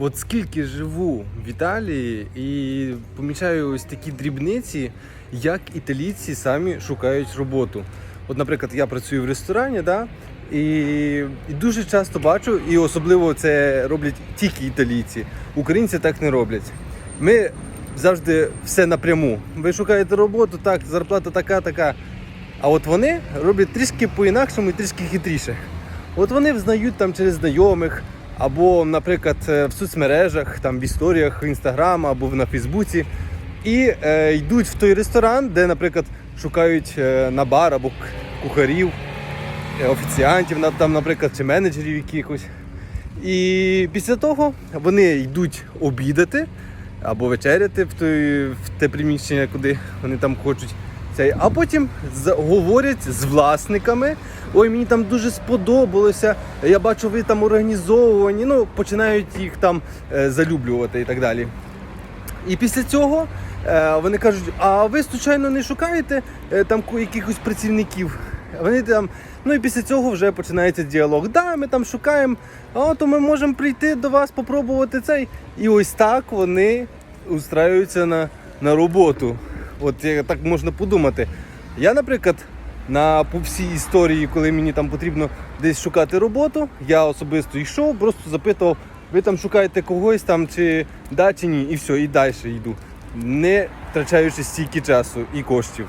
От скільки живу в Італії і помічаю ось такі дрібниці, як італійці самі шукають роботу. От, наприклад, я працюю в ресторані, да, і, і дуже часто бачу, і особливо це роблять тільки італійці. Українці так не роблять. Ми завжди все напряму. Ви шукаєте роботу, так, зарплата така, така. А от вони роблять трішки по-інакшому і трішки хитріше. От вони взнають там через знайомих, або, наприклад, е, в соцмережах, там в історіях Інстаграм або на Фейсбуці, і е, йдуть в той ресторан, де, наприклад, шукають е, на бар або кухарів, е, офіціантів, там, наприклад, чи менеджерів якихось. І після того вони йдуть обідати або вечеряти в, той, в те приміщення, куди вони там хочуть. А потім говорять з власниками. Ой, мені там дуже сподобалося. Я бачу, ви там організовані. Ну, починають їх там е, залюблювати і так далі. І після цього е, вони кажуть: а ви случайно не шукаєте е, там якихось працівників? Вони там, ну і після цього вже починається діалог. Да, ми там шукаємо, а то ми можемо прийти до вас, попробувати цей. І ось так вони устраюються на, на роботу. От як так можна подумати. Я, наприклад, на по всій історії, коли мені там потрібно десь шукати роботу, я особисто йшов, просто запитував, ви там шукаєте когось там чи да чи ні, і все, і далі йду. Не втрачаючи стільки часу і коштів.